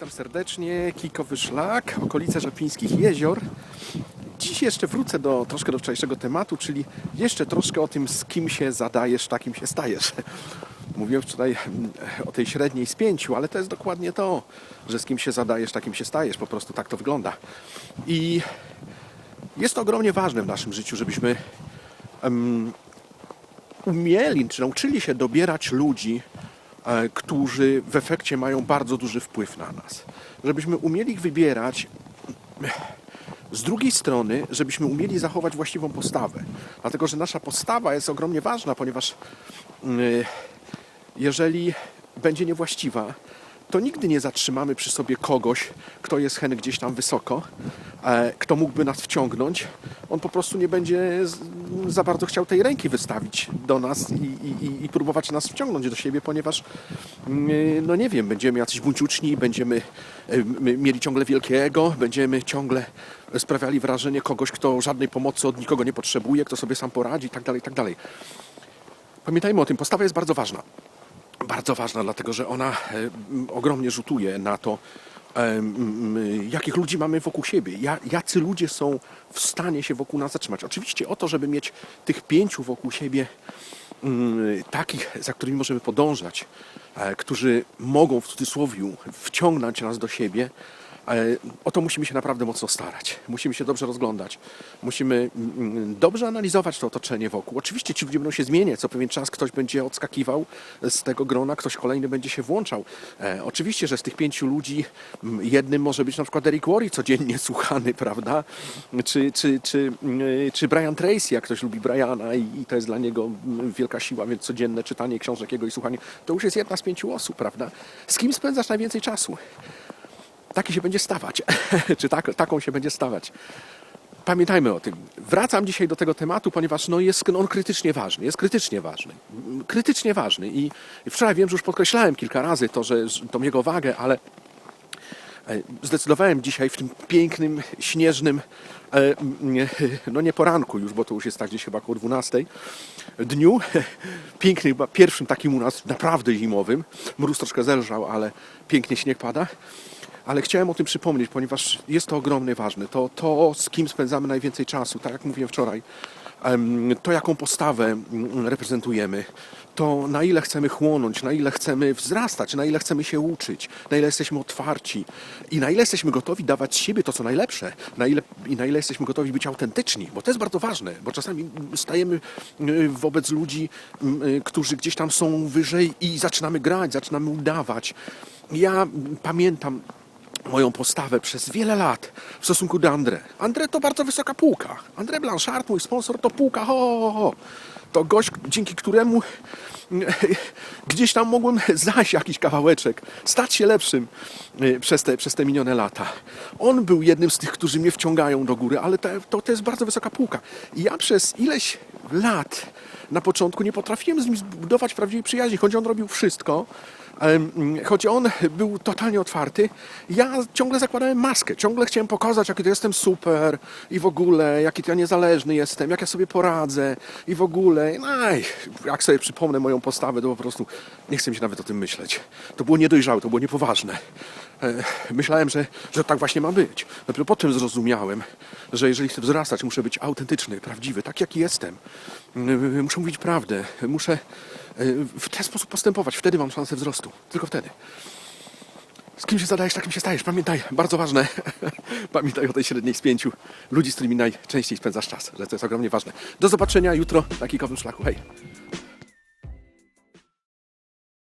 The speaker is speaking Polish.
Witam serdecznie, Kikowy Szlak, okolice Rzepińskich Jezior. Dziś jeszcze wrócę do troszkę do wczorajszego tematu, czyli jeszcze troszkę o tym, z kim się zadajesz, takim się stajesz. Mówiłem wczoraj mm, o tej średniej spięciu, ale to jest dokładnie to, że z kim się zadajesz, takim się stajesz. Po prostu tak to wygląda. I jest to ogromnie ważne w naszym życiu, żebyśmy em, umieli, czy nauczyli się dobierać ludzi, którzy w efekcie mają bardzo duży wpływ na nas. Żebyśmy umieli ich wybierać. Z drugiej strony, żebyśmy umieli zachować właściwą postawę. Dlatego, że nasza postawa jest ogromnie ważna, ponieważ y, jeżeli będzie niewłaściwa, to nigdy nie zatrzymamy przy sobie kogoś, kto jest hen gdzieś tam wysoko, e, kto mógłby nas wciągnąć. On po prostu nie będzie za bardzo chciał tej ręki wystawić do nas i, i, i- próbować nas wciągnąć do siebie, ponieważ mm, no nie wiem, będziemy jacyś buńczuczni, będziemy e, mieli ciągle wielkie ego, będziemy ciągle sprawiali wrażenie kogoś, kto żadnej pomocy od nikogo nie potrzebuje, kto sobie sam poradzi i tak tak. Pamiętajmy o tym, postawa jest bardzo ważna bardzo ważna, dlatego że ona e, ogromnie rzutuje na to, e, jakich ludzi mamy wokół siebie, ja- jacy ludzie są w stanie się wokół nas zatrzymać. Oczywiście o to, żeby mieć tych pięciu wokół siebie, takich, za którymi możemy podążać, e, którzy mogą w cudzysłowie wciągnąć nas do siebie, o to musimy się naprawdę mocno starać. Musimy się dobrze rozglądać. Musimy mm, dobrze analizować to otoczenie wokół. Oczywiście ci ludzie będą się zmieniać. Co pewien czas ktoś będzie odskakiwał z tego grona, ktoś kolejny będzie się włączał. E, oczywiście, że z tych pięciu ludzi mm, jednym może być na przykład Eric Worre codziennie słuchany, prawda? Czy, czy, czy, mm, czy Brian Tracy, jak ktoś lubi Briana i, to jest dla niego mm, wielka siła, więc codzienne czytanie książek jego i słuchanie, to już jest jedna z pięciu osób, prawda? Z kim spędzasz najwięcej czasu? Taki się będzie stawać, czy tak, taką się będzie stawać. Pamiętajmy o tym. Wracam dzisiaj do tego tematu, ponieważ no jest on krytycznie ważny. Jest krytycznie ważny. Krytycznie ważny. I wczoraj wiem, że już podkreślałem kilka razy to, że tą jego wagę, ale e, zdecydowałem dzisiaj w tym pięknym, śnieżnym, e, no nie poranku już, bo to już jest tak gdzieś chyba około 12 dniu, pięknym, pierwszym takim u nas, naprawdę zimowym. Mróz troszkę zelżał, ale pięknie śnieg pada. Ale chciałem o tym przypomnieć, ponieważ jest to ogromnie ważne. To, to z kim spędzamy najwięcej czasu, tak jak mówiłem wczoraj, to jaką postawę mm, reprezentujemy, to na ile chcemy chłonąć, na ile chcemy wzrastać, na ile chcemy się uczyć, na ile jesteśmy otwarci i na ile jesteśmy gotowi dawać siebie to, co najlepsze, na ile, i na ile jesteśmy gotowi być autentyczni, bo to jest bardzo ważne, bo czasami stajemy y, wobec ludzi, mm, y, którzy gdzieś tam są wyżej i zaczynamy grać, zaczynamy udawać. Ja pamiętam moją postawę przez wiele lat w stosunku do André. André to bardzo wysoka półka. André Blanchard, mój sponsor, to półka. Ho, ho, ho. To gość, dzięki któremu gdzieś tam mogłem zajść jakiś kawałeczek, stać się lepszym y, przez te, przez te minione lata. On był jednym z tych, którzy mnie wciągają do góry, ale to, to jest bardzo wysoka półka. I ja przez ileś lat na początku nie potrafiłem z nim zbudować prawdziwej przyjaźni, choć on robił wszystko, Choć on był totalnie otwarty, ja ciągle zakładałem maskę. Ciągle chciałem pokazać, jaki to jestem super i w ogóle, jaki to ja niezależny jestem, jak ja sobie poradzę i w ogóle. No, i jak sobie przypomnę moją postawę, to po prostu nie chcę mi się nawet o tym myśleć. To było niedojrzałe, to było niepoważne. E, Myślałem, że, że tak właśnie ma być. Dopiero potem zrozumiałem, że jeżeli chcę wzrastać, muszę być autentyczny, prawdziwy, tak jak jestem. Mm, Muszę mówić prawdę, muszę e, w ten sposób postępować. Wtedy mam szansę wzrostu. Tylko wtedy. Z kim się zadajesz, takim się stajesz. Pamiętaj, bardzo ważne. Pamiętaj o tej średniej spięciu ludzi, z którymi najczęściej spędzasz czas, że to jest ogromnie ważne. Do zobaczenia jutro na kikowym szlaku. Hej!